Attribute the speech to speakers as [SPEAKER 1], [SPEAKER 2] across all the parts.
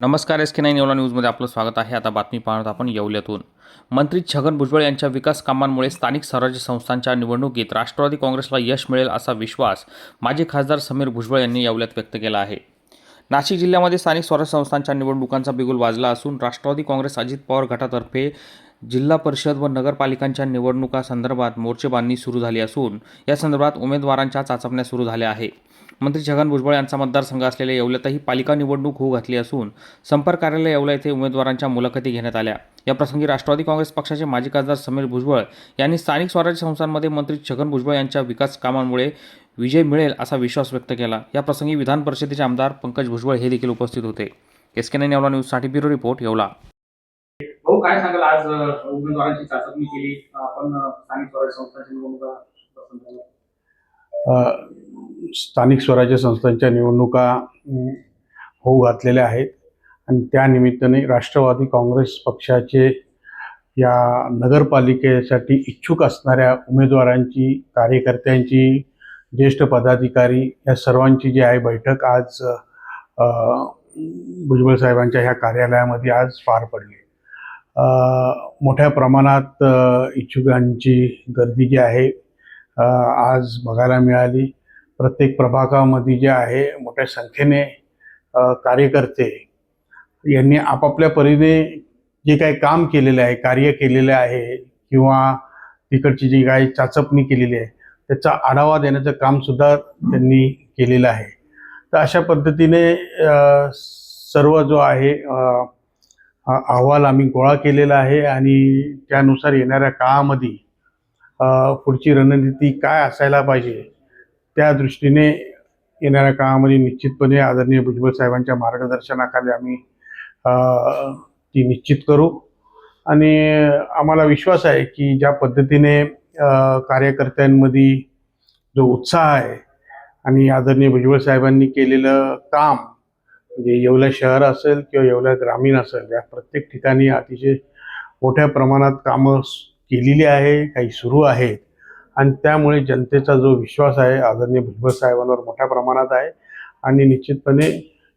[SPEAKER 1] नमस्कार S K nine Yeola न्यूजमध्ये आपलं स्वागत आहे. आता बातमी पाहत आपण येवल्यातून. मंत्री छगन भुजबळ यांच्या विकास कामांमुळे स्थानिक स्वराज्य संस्थांच्या निवडणुकीत राष्ट्रवादी काँग्रेसला यश मिळेल असा विश्वास माजी खासदार समीर भुजबळ यांनी येवल्यात व्यक्त केला आहे. नाशिक जिल्ह्यामध्ये स्थानिक स्वराज्य संस्थांच्या निवडणुकांचा बिगुल वाजला असून राष्ट्रवादी काँग्रेस अजित पवार गटातर्फे जिल्हा परिषद व नगरपालिकांच्या निवडणुकासंदर्भात मोर्चेबांधणी सुरू झाली असून या संदर्भात उमेदवारांच्या चाचपण्या सुरू झाल्या आहे मंत्री छगन भुजबळ यांचा मतदारसंघ असलेल्या येवल्यातही पालिका निवडणूक होऊ घातली असून संपर्क कार्यालय येवला येथे उमेदवारांच्या मुलाखती घेण्यात आल्या. या प्रसंगी राष्ट्रवादी काँग्रेस पक्षाचे माजी खासदार समीर भुजबळ यांनी स्थानिक स्वराज्य संस्थांमध्ये मंत्री छगन भुजबळ यांच्या विकास कामांमुळे विजय मिळेल असा विश्वास व्यक्त केला. या प्रसंगी विधान परिषदेचे आमदार पंकज भुजबळ हे देखील उपस्थित होते. एस के नाईन येवला न्यूजसाठी ब्युरो रिपोर्ट येवला.
[SPEAKER 2] काय सांगाल आज उमेदवारांची चाचपणी केली? आपण स्थानिक स्वराज्य संस्थांच्या निवडणुका
[SPEAKER 3] स्थानिक स्वराज्य संस्थांच्या निवडणुका होऊ घातलेल्या आहेत. आणि त्या निमित्ताने राष्ट्रवादी काँग्रेस पक्षाचे या नगरपालिकेसाठी इच्छुक असणाऱ्या उमेदवारांची कार्यकर्त्यांची ज्येष्ठ पदाधिकारी या सर्वांची जी आहे बैठक आज भुजबळ साहेबांच्या ह्या कार्यालयामध्ये आज पार पडली. मोठ्या प्रमाणात इच्छुकांची गर्दी जी आहे आज बघायला मिळाली. प्रत्येक प्रभागामध्ये जे आहे मोठ्या संख्येने कार्यकर्ते यांनी आपापल्या परीने जे काही काम केलेलं आहे कार्य केलेलं आहे किंवा तिकडची जी काही चाचपणी केलेली आहे त्याचा आढावा देण्याचं कामसुद्धा त्यांनी केलेलं आहे. तर अशा पद्धतीने सर्व जो आहे अहवाल आम्ही गोळा केलेला आहे आणि त्यानुसार येणाऱ्या काळामध्ये पुढची रणनीती काय असायला पाहिजे त्या दृष्टीने येणाऱ्या काळामध्ये निश्चितपणे आदरणीय भुजबळ साहेबांच्या मार्गदर्शनाखाली आम्ही ती निश्चित करू. आणि आम्हाला विश्वास आहे की ज्या पद्धतीने कार्यकर्त्यांमध्ये जो उत्साह आहे आणि आदरणीय भुजबळ साहेबांनी केलेलं काम म्हणजे येवला शहर असेल किंवा येवला ग्रामीण असेल या प्रत्येक ठिकाणी अतिशय मोठ्या प्रमाणात कामं केलेली आहे काही सुरू आहेत. आणि त्यामुळे जनतेचा जो विश्वास आहे आदरणीय भुजबळ साहेबांवर मोठ्या प्रमाणात आहे. आणि निश्चितपणे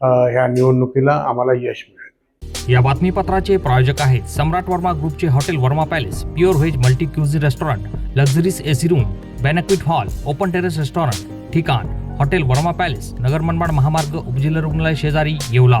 [SPEAKER 3] ह्या निवडणुकीला आम्हाला यश मिळेल.
[SPEAKER 2] या बातमीपत्राचे प्रायोजक आहेत सम्राट वर्मा ग्रुपचे hotel Varma palace pure veg multi cuisine restaurant luxuries AC room banquet hall open terrace restaurant ठिकाण हॉटेल वर्मा पॅलेस नगर मनमाड महामार्ग उपजिल्हा रुग्णालय शेजारी येवला.